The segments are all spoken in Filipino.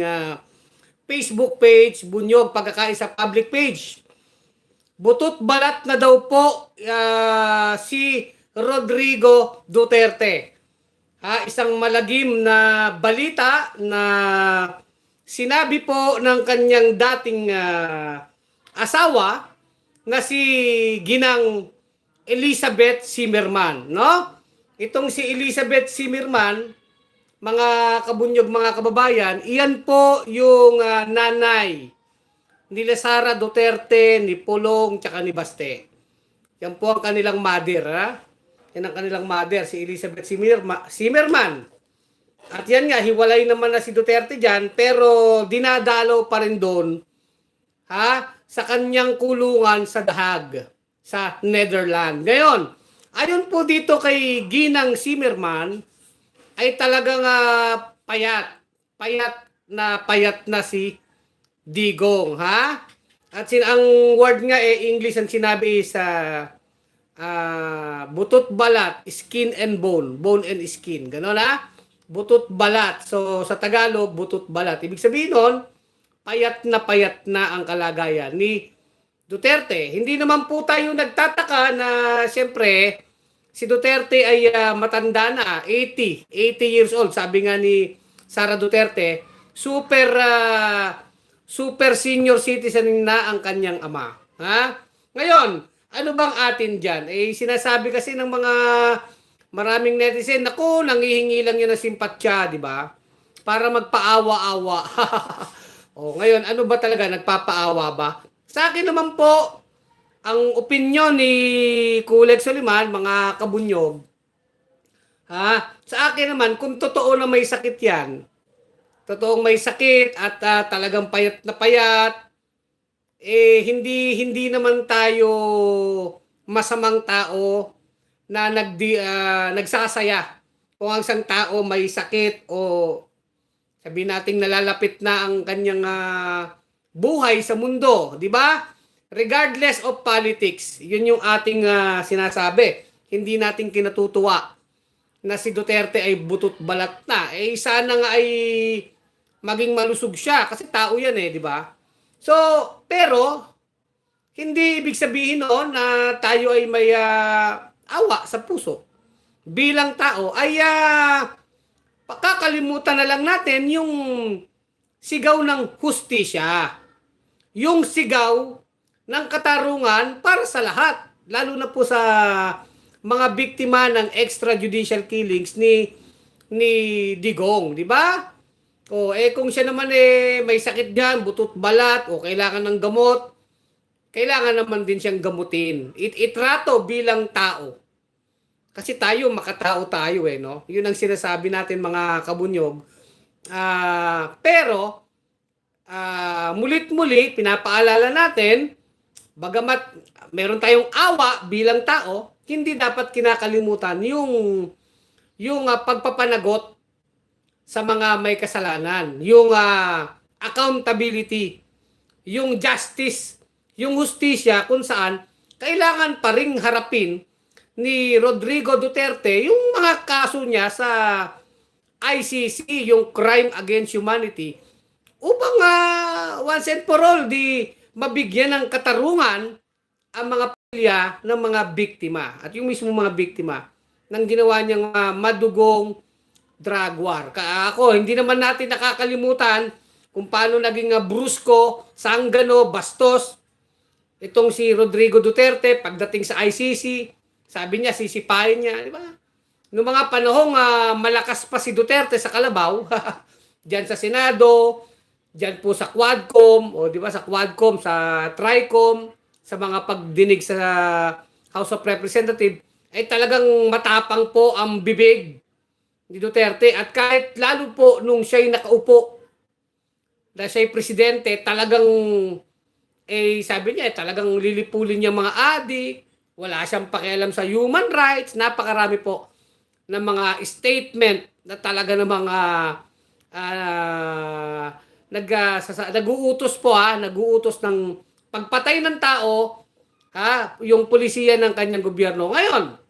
uh, Facebook page, Bunyog Pagkakain sa public page. Butot balat na daw po ah, si Rodrigo Duterte. Ha, isang malagim na balita na sinabi po ng kanyang dating ah, asawa na si Ginang Elizabeth Zimmerman, no? Itong si Elizabeth Zimmerman, mga kabunyog, mga kababayan, iyan po yung ah, nanay nila Sara Duterte, ni Pulong, tsaka ni Baste. Yan po ang kanilang mother, ha? Yan ang kanilang mother, si Elizabeth Zimmerma- Zimmerman. At yan nga, hiwalay naman na si Duterte dyan, pero dinadalaw pa rin doon, ha? Sa kanyang kulungan sa Dahag, sa Netherlands. Ngayon, ayon po dito kay Ginang Zimmerman, ay talagang ah, payat. Payat na payat na si Digong, ha? At sin ang word nga eh English ang sinabi is ah, ah, butot balat, skin and bone, bone and skin. Ganon ha? Butot balat. So sa Tagalog, butot balat. Ibig sabihin nun, payat na payat na ang kalagayan ni Duterte. Hindi naman po tayo nagtataka na siyempre si Duterte ay ah, matanda na, 80, 80 years old. Sabi nga ni Sara Duterte, super ah, super senior citizen na ang kanyang ama. Ha? Ngayon, ano bang atin dyan? Eh, sinasabi kasi ng mga maraming netizen, naku, nangihingi lang yun ng simpatsya, di ba? Para magpaawa-awa. o, ngayon, ano ba talaga? Nagpapaawa ba? Sa akin naman po, ang opinion ni Kuleg Soliman, mga kabunyog, ha? Sa akin naman, kung totoo na may sakit yan, totoong may sakit at ah, talagang payat na payat, eh hindi hindi naman tayo masamang tao na nagdi ah, nagsasaya kung ang isang tao may sakit o sabi nating nalalapit na ang kanyang ah, buhay sa mundo, di ba? Regardless of politics, yun yung ating ah, sinasabi. Hindi natin kinatutuwa na si Duterte ay butot balat na. Eh sana nga ay maging malusog siya kasi tao yan eh, di ba? So, pero hindi ibig sabihin noon na tayo ay may ah, awa sa puso. Bilang tao ay ah, kakalimutan na lang natin yung sigaw ng hustisya. Yung sigaw ng katarungan para sa lahat. Lalo na po sa mga biktima ng extrajudicial killings ni ni Digong, di ba? O eh kung siya naman eh may sakit diyan, butot balat o kailangan ng gamot, kailangan naman din siyang gamutin. It itrato bilang tao. Kasi tayo makatao tayo eh, no? 'Yun ang sinasabi natin mga kabunyog. Ah, pero ah, mulit-muli pinapaalala natin bagamat meron tayong awa bilang tao, hindi dapat kinakalimutan yung yung ah, pagpapanagot sa mga may kasalanan, yung ah, accountability, yung justice, yung hustisya kung saan kailangan pa ring harapin ni Rodrigo Duterte yung mga kaso niya sa ICC, yung crime against humanity, upang ah, once and for all di mabigyan ng katarungan ang mga pamilya ng mga biktima at yung mismo mga biktima ng ginawa niyang ah, madugong drug war. Ka ako, hindi naman natin nakakalimutan kung paano naging uh, brusko, sanggano, bastos itong si Rodrigo Duterte pagdating sa ICC, sabi niya sisipain niya, di ba? Noong mga panahong ah, malakas pa si Duterte sa Kalabaw, diyan sa Senado, diyan po sa Quadcom, o di ba sa Quadcom, sa Tricom, sa mga pagdinig sa House of Representatives, ay talagang matapang po ang bibig ni Duterte. At kahit lalo po nung siya'y nakaupo, na siya'y presidente, talagang, eh sabi niya, eh, talagang lilipulin niya mga adik, wala siyang pakialam sa human rights, napakarami po ng mga statement na talaga ng mga ah, nag, ah, nag-uutos po ha, nag-uutos ng pagpatay ng tao ha, yung polisiya ng kanyang gobyerno. Ngayon,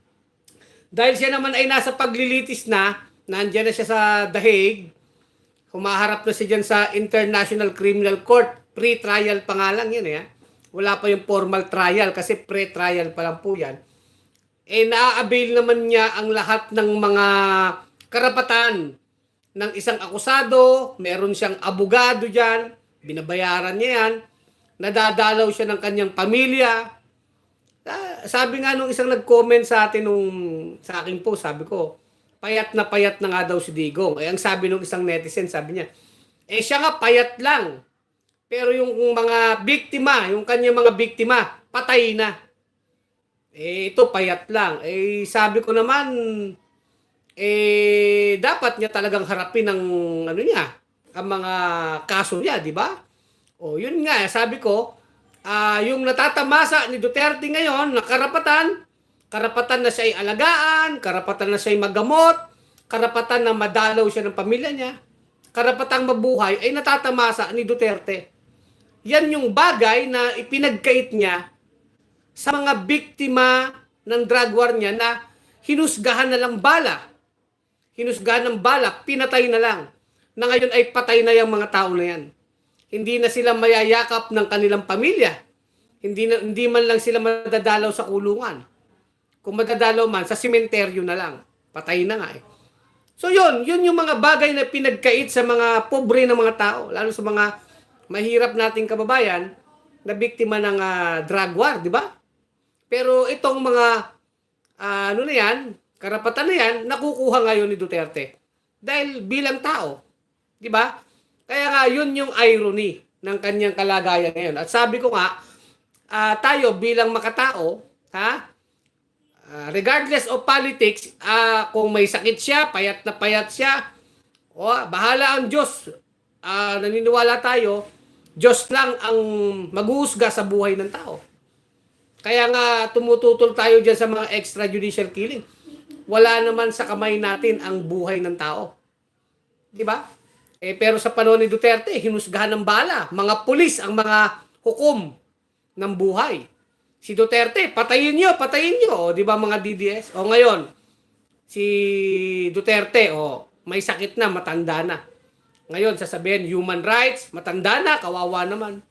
dahil siya naman ay nasa paglilitis na, nandiyan na siya sa dahig, Humaharap na siya dyan sa International Criminal Court. Pre-trial pa nga lang yun eh. Wala pa yung formal trial kasi pre-trial pa lang po yan. Eh naa-avail naman niya ang lahat ng mga karapatan ng isang akusado. Meron siyang abogado dyan. Binabayaran niya yan. Nadadalaw siya ng kanyang pamilya. Ah, sabi nga nung isang nag-comment sa atin nung sa akin po, sabi ko, payat na payat na nga daw si Digong. Eh, ang sabi nung isang netizen, sabi niya, eh siya nga payat lang. Pero yung mga biktima, yung kanyang mga biktima, patay na. Eh, ito payat lang. Eh, sabi ko naman, eh, dapat niya talagang harapin ang, ano niya, ang mga kaso niya, di ba? O, yun nga, sabi ko, ah yung natatamasa ni Duterte ngayon na karapatan, karapatan na siya ay alagaan, karapatan na siya ay magamot, karapatan na madalaw siya ng pamilya niya, karapatang mabuhay ay natatamasa ni Duterte. Yan yung bagay na ipinagkait niya sa mga biktima ng drug war niya na hinusgahan na lang bala. Hinusgahan ng bala, pinatay na lang. Na ngayon ay patay na yung mga tao na yan. Hindi na sila mayayakap ng kanilang pamilya. Hindi, na, hindi man lang sila madadalaw sa kulungan. Kung madadalaw man, sa simenteryo na lang. Patay na nga eh. So yun, yun yung mga bagay na pinagkait sa mga pobre ng mga tao, lalo sa mga mahirap nating kababayan na biktima ng ah, drug war, di ba? Pero itong mga ah, ano na yan, karapatan na yan, nakukuha ngayon ni Duterte. Dahil bilang tao, di ba? Kaya nga yun yung irony ng kanyang kalagayan ngayon. At sabi ko nga, ah, tayo bilang makatao, ha? Ah, regardless of politics, ah, kung may sakit siya, payat na payat siya, o bahala ang Diyos. Ah, naniniwala tayo, Diyos lang ang maghuhusga sa buhay ng tao. Kaya nga tumututol tayo dyan sa mga extrajudicial killing. Wala naman sa kamay natin ang buhay ng tao. Di ba? Eh, pero sa panahon ni Duterte, hinusgahan ng bala. Mga pulis ang mga hukom ng buhay. Si Duterte, patayin nyo, patayin nyo. O, di ba mga DDS? O ngayon, si Duterte, o, may sakit na, matanda na. Ngayon, sasabihin, human rights, matanda na, kawawa naman.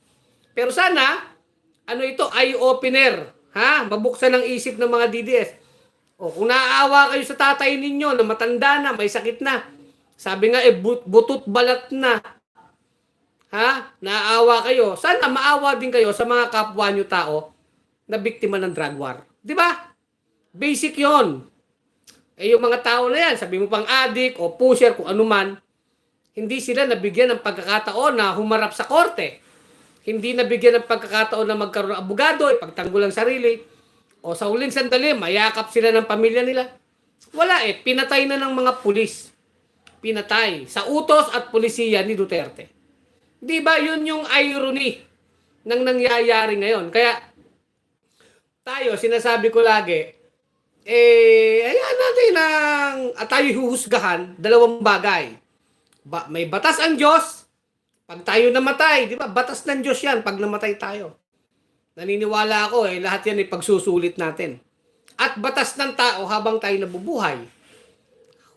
Pero sana, ano ito, eye-opener. Ha? Mabuksan ang isip ng mga DDS. O, kung naaawa kayo sa tatay ninyo na matanda na, may sakit na. Sabi nga, eh, but- butot balat na. Ha? Naaawa kayo. Sana maawa din kayo sa mga kapwa nyo tao na biktima ng drug war. Di ba? Basic yon. Eh yung mga tao na yan, sabi mo pang addict o pusher, kung ano man, hindi sila nabigyan ng pagkakataon na humarap sa korte. Hindi nabigyan ng pagkakataon na magkaroon ng abogado, ipagtanggol ang sarili. O sa huling sandali, mayakap sila ng pamilya nila. Wala eh, pinatay na ng mga pulis. Pinatay sa utos at pulisiya ni Duterte. Di ba yun yung irony ng nangyayari ngayon? Kaya tayo, sinasabi ko lagi, eh, ayan natin ang at tayo huhusgahan dalawang bagay. Ba, may batas ang Diyos. Pag tayo namatay, di ba? Batas ng Diyos yan pag namatay tayo. Naniniwala ako eh, lahat yan ay pagsusulit natin. At batas ng tao habang tayo nabubuhay.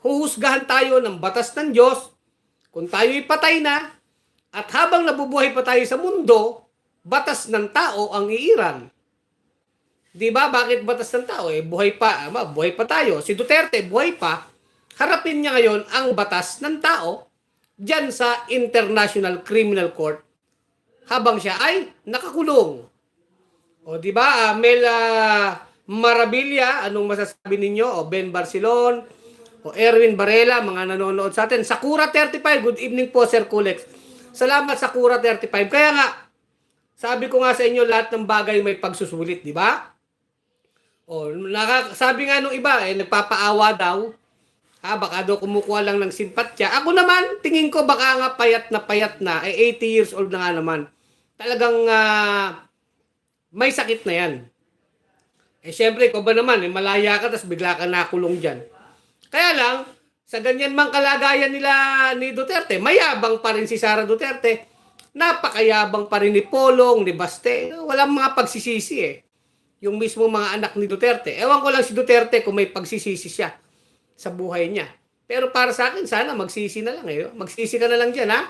Huhusgahan tayo ng batas ng Diyos kung tayo'y patay na at habang nabubuhay pa tayo sa mundo, batas ng tao ang iiran. Di ba? Bakit batas ng tao? Eh, buhay pa, ama, buhay pa tayo. Si Duterte, buhay pa. Harapin niya ngayon ang batas ng tao dyan sa International Criminal Court habang siya ay nakakulong. O di ba? ah, Mel ah, Marabilia, anong masasabi ninyo? O Ben Barcelon, o Erwin Barela, mga nanonood sa atin. Sakura 35, good evening po Sir Kulex. Salamat Sakura 35. Kaya nga, sabi ko nga sa inyo, lahat ng bagay may pagsusulit, di ba? O, naka, sabi nga nung iba, eh, nagpapaawa daw. Ha, baka daw kumukuha lang ng simpatya. Ako naman, tingin ko baka nga payat na payat na. Eh, 80 years old na nga naman. Talagang ah, may sakit na yan. Eh, syempre, ko ba naman, eh, malaya ka, tapos bigla ka nakulong dyan. Kaya lang, sa ganyan mang kalagayan nila ni Duterte, mayabang pa rin si Sara Duterte. Napakayabang pa rin ni Polong, ni Baste. Walang mga pagsisisi eh. Yung mismo mga anak ni Duterte. Ewan ko lang si Duterte kung may pagsisisi siya sa buhay niya. Pero para sa akin, sana magsisi na lang eh. Magsisi ka na lang dyan, ha?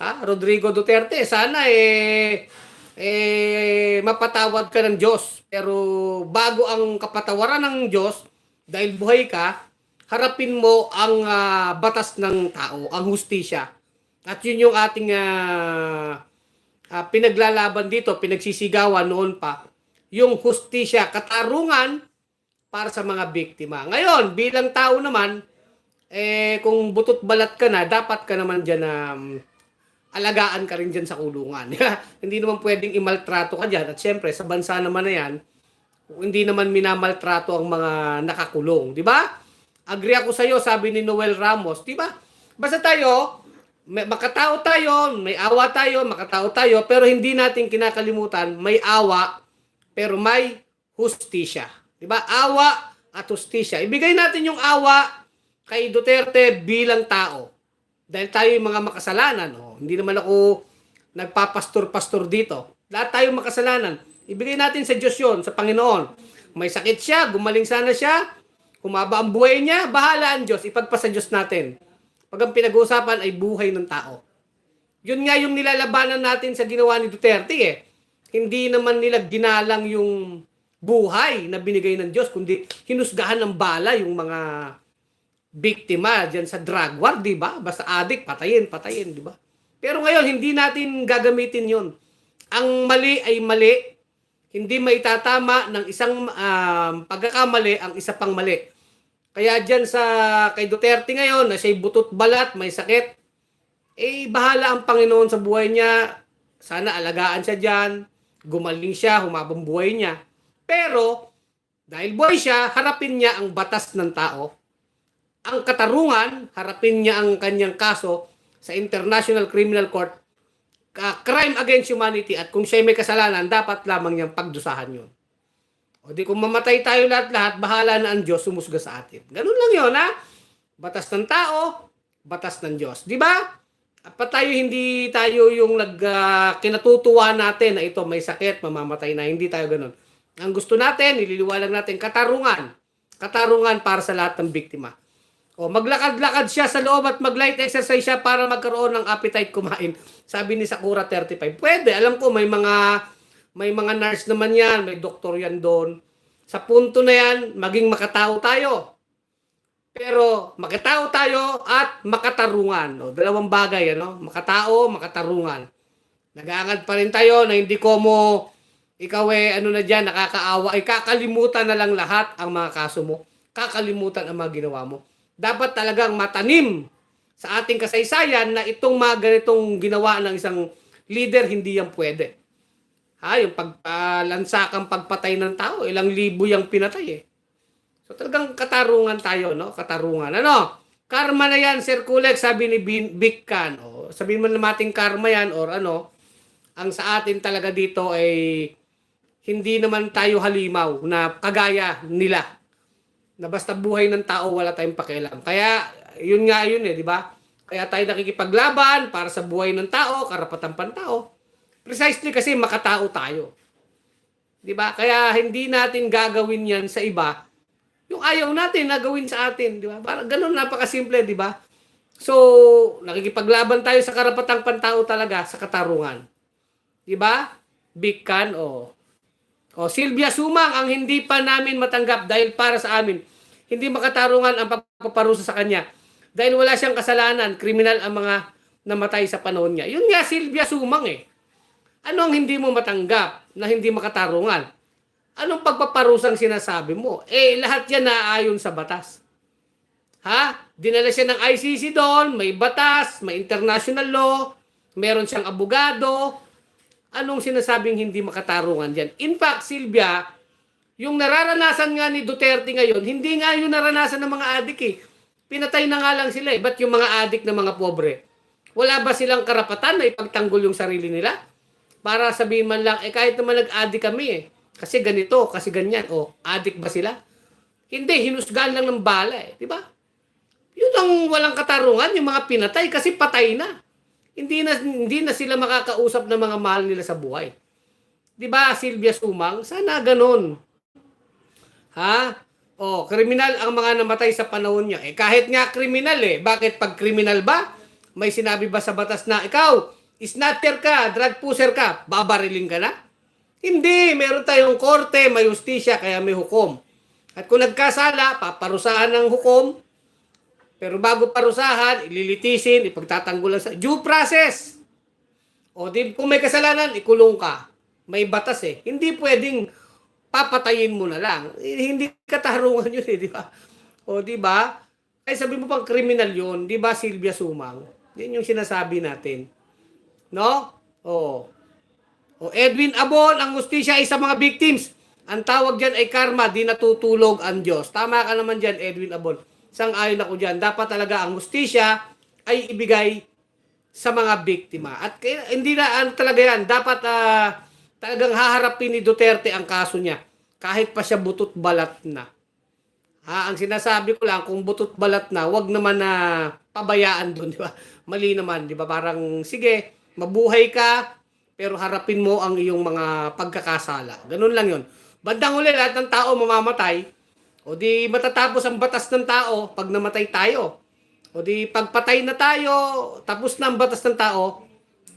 Ha? Rodrigo Duterte, sana eh, eh mapatawad ka ng Diyos. Pero bago ang kapatawaran ng Diyos, dahil buhay ka, harapin mo ang ah, batas ng tao, ang hustisya. At yun yung ating ah, ah, pinaglalaban dito, pinagsisigawan noon pa, yung hustisya, katarungan para sa mga biktima. Ngayon, bilang tao naman, eh, kung butot balat ka na, dapat ka naman dyan na um, alagaan ka rin dyan sa kulungan. hindi naman pwedeng imaltrato ka dyan. At syempre, sa bansa naman na yan, hindi naman minamaltrato ang mga nakakulong. Di ba? Agree ako sa iyo, sabi ni Noel Ramos. Di ba? Basta tayo, may, makatao tayo, may awa tayo, makatao tayo, pero hindi natin kinakalimutan, may awa, pero may hustisya. Di ba? Awa at hustisya. Ibigay natin yung awa kay Duterte bilang tao. Dahil tayo yung mga makasalanan. Oh. Hindi naman ako nagpapastor-pastor dito. Lahat tayo makasalanan. Ibigay natin sa Diyos yon sa Panginoon. May sakit siya, gumaling sana siya, humaba ang buhay niya, bahala ang Diyos, ipagpasa Diyos natin. Pag ang pinag-uusapan ay buhay ng tao. Yun nga yung nilalabanan natin sa ginawa ni Duterte eh. Hindi naman nila ginalang yung buhay na binigay ng Diyos, kundi hinusgahan ng bala yung mga biktima diyan sa drug war, di ba? Basta addict, patayin, patayin, di ba? Pero ngayon, hindi natin gagamitin yon. Ang mali ay mali. Hindi maitatama ng isang um, pagkakamali ang isa pang mali. Kaya diyan sa kay Duterte ngayon na siya'y butot balat, may sakit, eh bahala ang Panginoon sa buhay niya. Sana alagaan siya diyan, gumaling siya, humabang buhay niya. Pero dahil buhay siya, harapin niya ang batas ng tao ang katarungan, harapin niya ang kanyang kaso sa International Criminal Court, ka crime against humanity at kung siya may kasalanan, dapat lamang niyang pagdusahan yun. O di kung mamatay tayo lahat-lahat, bahala na ang Diyos sumusga sa atin. Ganun lang yun, ha? Batas ng tao, batas ng Diyos. Di ba? Pa tayo, hindi tayo yung nag, ah, kinatutuwa natin na ito may sakit, mamamatay na. Hindi tayo ganun. Ang gusto natin, nililiwalag natin, katarungan. Katarungan para sa lahat ng biktima. O maglakad-lakad siya sa loob at mag-light exercise siya para magkaroon ng appetite kumain. Sabi ni Sakura 35. Pwede, alam ko may mga may mga nurse naman 'yan, may doktor 'yan doon. Sa punto na 'yan, maging makatao tayo. Pero makatao tayo at makatarungan. O, dalawang bagay, ano? Makatao, makatarungan. Nag-aangad pa rin tayo na hindi ko mo ikaw eh, ano na dyan, nakakaawa, ay kakalimutan na lang lahat ang mga kaso mo. Kakalimutan ang mga ginawa mo dapat talagang matanim sa ating kasaysayan na itong mga ganitong ginawa ng isang leader, hindi yan pwede. Ha, yung paglansakang pagpatay ng tao, ilang libo yung pinatay eh. So talagang katarungan tayo, no? Katarungan. Ano? Karma na yan, Sir Kulek, sabi ni Big Can. O, sabihin mo natin karma yan or ano, ang sa atin talaga dito ay hindi naman tayo halimaw na kagaya nila na basta buhay ng tao wala tayong pakialam. Kaya yun nga yun eh, di ba? Kaya tayo nakikipaglaban para sa buhay ng tao, karapatan pantao. Precisely kasi makatao tayo. Di ba? Kaya hindi natin gagawin yan sa iba. Yung ayaw natin na gawin sa atin, di ba? Parang ganun napakasimple, di ba? So, nakikipaglaban tayo sa karapatang pantao talaga sa katarungan. Di ba? Big can o o Silvia Sumang ang hindi pa namin matanggap dahil para sa amin hindi makatarungan ang pagpaparusa sa kanya dahil wala siyang kasalanan, kriminal ang mga namatay sa panahon niya. Yun nga Silvia Sumang eh. Ano ang hindi mo matanggap na hindi makatarungan? Anong pagpaparusang sinasabi mo? Eh, lahat yan naaayon sa batas. Ha? Dinala siya ng ICC doon, may batas, may international law, meron siyang abogado, anong sinasabing hindi makatarungan diyan? In fact, Silvia, yung nararanasan nga ni Duterte ngayon, hindi nga yung naranasan ng mga adik eh. Pinatay na nga lang sila eh. Ba't yung mga adik na mga pobre? Wala ba silang karapatan na ipagtanggol yung sarili nila? Para sabihin man lang, eh kahit naman nag-adik kami eh. Kasi ganito, kasi ganyan. O, adik ba sila? Hindi, hinusgahan lang ng bala eh. Di ba? Yun ang walang katarungan, yung mga pinatay kasi patay na. Hindi na hindi na sila makakausap ng mga mahal nila sa buhay. 'Di ba, Silvia Sumang? Sana ganun. Ha? Oh, kriminal ang mga namatay sa panahon niya. Eh kahit nga kriminal eh, bakit pag kriminal ba? May sinabi ba sa batas na ikaw, snatter ka, drug pusher ka, babariling ka na? Hindi, meron tayong korte, may justisya, kaya may hukom. At kung nagkasala, paparusahan ng hukom. Pero bago parusahan, ililitisin, ipagtatanggulan sa due process. O di, kung may kasalanan, ikulong ka. May batas eh. Hindi pwedeng papatayin mo na lang. Eh, hindi katarungan yun eh, di ba? O di ba? Ay sabi mo pang kriminal yun, di ba Silvia Sumang? Yan yung sinasabi natin. No? O. O Edwin Abon, ang justisya ay sa mga victims. Ang tawag dyan ay karma, di natutulog ang Diyos. Tama ka naman dyan, Edwin Abon. Sang ayon ako dyan. Dapat talaga ang justisya ay ibigay sa mga biktima. At hindi na ano talaga yan. Dapat ah, talagang haharapin ni Duterte ang kaso niya. Kahit pa siya butot balat na. Ha, ang sinasabi ko lang, kung butot balat na, wag naman na pabayaan doon, di ba? Mali naman, di ba? Parang, sige, mabuhay ka, pero harapin mo ang iyong mga pagkakasala. Ganun lang yon. Bandang huli, lahat ng tao mamamatay. O di matatapos ang batas ng tao pag namatay tayo. O di pagpatay na tayo, tapos na ang batas ng tao,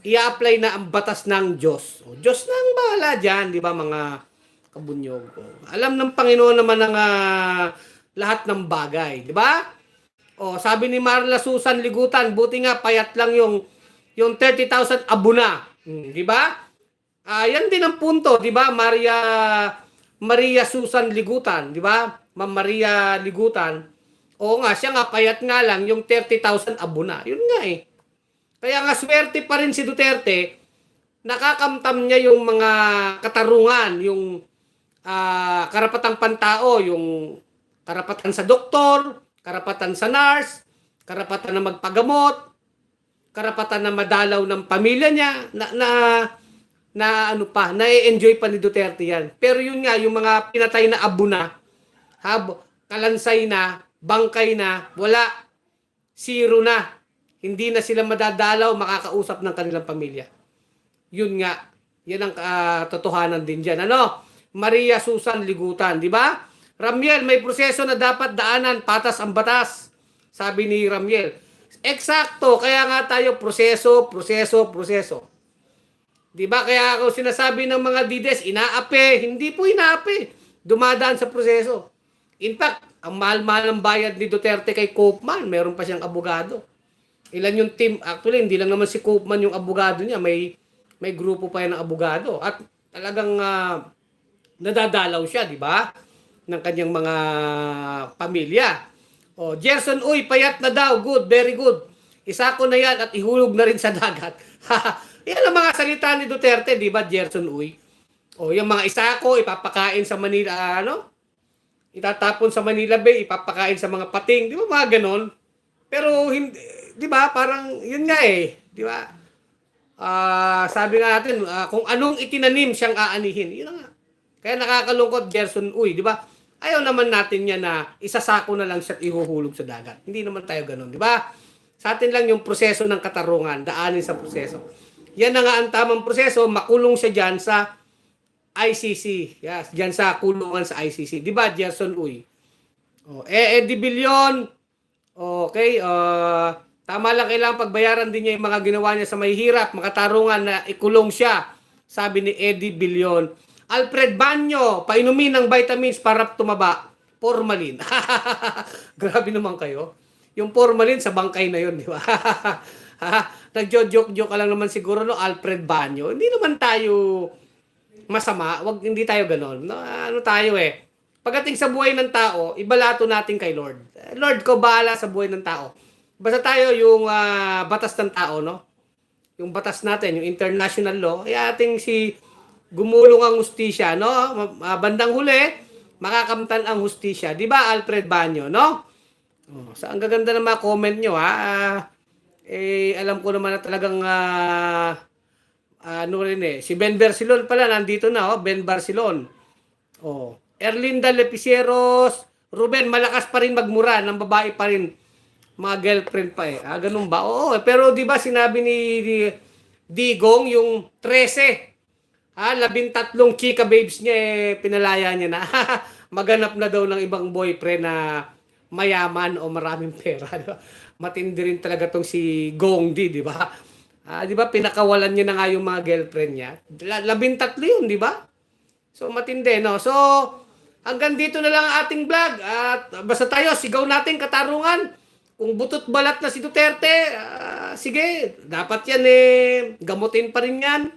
i-apply na ang batas ng Diyos. O Diyos na ang bahala dyan, di ba mga kabunyog. O, alam ng Panginoon naman ang ah, lahat ng bagay, di ba? O sabi ni Marla Susan Ligutan, buti nga payat lang yung yung 30,000 abuna, Hmm, di ba? Ah, yan din ang punto, di ba? Maria Maria Susan Ligutan, di ba? Ma'am Maria Ligutan. Oo nga, siya nga payat nga lang yung 30,000 abuna. Yun nga eh. Kaya nga swerte pa rin si Duterte, nakakamtam niya yung mga katarungan, yung ah, karapatang pantao, yung karapatan sa doktor, karapatan sa nurse, karapatan na magpagamot, karapatan na madalaw ng pamilya niya, na, na, na ano pa, na-enjoy pa ni Duterte yan. Pero yun nga, yung mga pinatay na abuna, hab, kalansay na, bangkay na, wala, zero na. Hindi na sila madadalaw, makakausap ng kanilang pamilya. Yun nga, yan ang ah, totohanan din dyan. Ano? Maria Susan Ligutan, di ba? Ramiel, may proseso na dapat daanan, patas ang batas. Sabi ni Ramiel. Eksakto, kaya nga tayo proseso, proseso, proseso. Di ba? Kaya ako sinasabi ng mga dides, inaape. Hindi po inaape. Dumadaan sa proseso. In fact, ang mahal-mahal ng bayad ni Duterte kay Koopman, meron pa siyang abogado. Ilan yung team? Actually, hindi lang naman si Koopman yung abogado niya. May may grupo pa yan ng abogado. At talagang ah, nadadalaw siya, di ba? Ng kanyang mga pamilya. O, Gerson, uy, payat na daw. Good, very good. Isa ko na yan at ihulog na rin sa dagat. yan ang mga salita ni Duterte, di ba, Gerson, uy? O, yung mga isa ko, ipapakain sa Manila, ah, ano? Itatapon sa Manila Bay, ipapakain sa mga pating. Di ba, mga ganon? Pero, hindi, di ba, parang, yun nga eh. Di ba? Ah, sabi nga natin, ah, kung anong itinanim siyang aanihin. Yun nga. Kaya nakakalungkot, Gerson, uy, di ba? Ayaw naman natin niya na isasako na lang siya at ihuhulog sa dagat. Hindi naman tayo ganun, di ba? Sa atin lang yung proseso ng katarungan, daanin sa proseso. Yan na nga ang tamang proseso, makulong siya dyan sa ICC. Yes, dyan sa kulungan sa ICC. Di ba, Gerson Uy? Oh, eh, Eddie Billion, okay, uh, tama lang kailangan pagbayaran din niya yung mga ginawa niya sa mahihirap, makatarungan na ikulong siya, sabi ni Eddie Billion. Alfred Banyo, painumin ng vitamins para tumaba. Formalin. Grabe naman kayo. Yung formalin sa bangkay na yun, di ba? Nagjo-joke-joke ka lang naman siguro, no? Alfred Banyo. Hindi naman tayo masama. Wag, hindi tayo ganon. No, ano tayo eh. Pagdating sa buhay ng tao, ibalato natin kay Lord. Lord ko bahala sa buhay ng tao. Basta tayo yung ah, batas ng tao, no? Yung batas natin, yung international law, ay ating si gumulong ang hustisya, no? Ah, bandang huli, makakamtan ang hustisya. Di ba, Alfred Banyo, no? Oh, sa ang gaganda ng mga comment nyo, ha? Eh, alam ko naman na talagang ah, ano rin eh. Si Ben Barcelon pala, nandito na, oh, Ben Barcelon. Oh. Erlinda Lepiceros, Ruben, malakas pa rin magmura, ng babae pa rin. Mga girlfriend pa eh. Ah, ganun ba? Oo, eh, pero di ba sinabi ni, Digong yung 13, Ah, labintatlong chika babes niya eh, pinalaya niya na. maganap na daw ng ibang boyfriend na mayaman o maraming pera. Di ba? Matindi rin talaga tong si Gongdi, di ba? Ah, di ba pinakawalan niya na nga yung mga girlfriend niya. La- labintatlo yun, di ba? So matindi, no? So, hanggang dito na lang ang ating vlog. At basta tayo, sigaw natin katarungan. Kung butot balat na si Duterte, ah, sige, dapat yan eh, gamutin pa rin yan.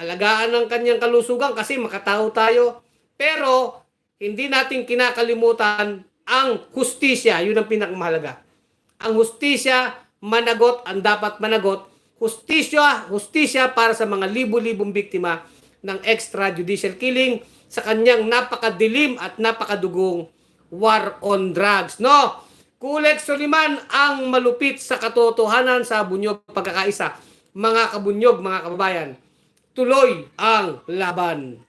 Alagaan ang kanyang kalusugan kasi makatao tayo. Pero, hindi natin kinakalimutan ang hustisya. Yun ang pinakamahalaga. Ang hustisya, managot, ang dapat managot. Hustisya, hustisya para sa mga libo-libong biktima ng extrajudicial killing sa kanyang napakadilim at napakadugong war on drugs. No? Kulek Soliman ang malupit sa katotohanan sa bunyog pagkakaisa. Mga kabunyog, mga kababayan, tuloy ang laban.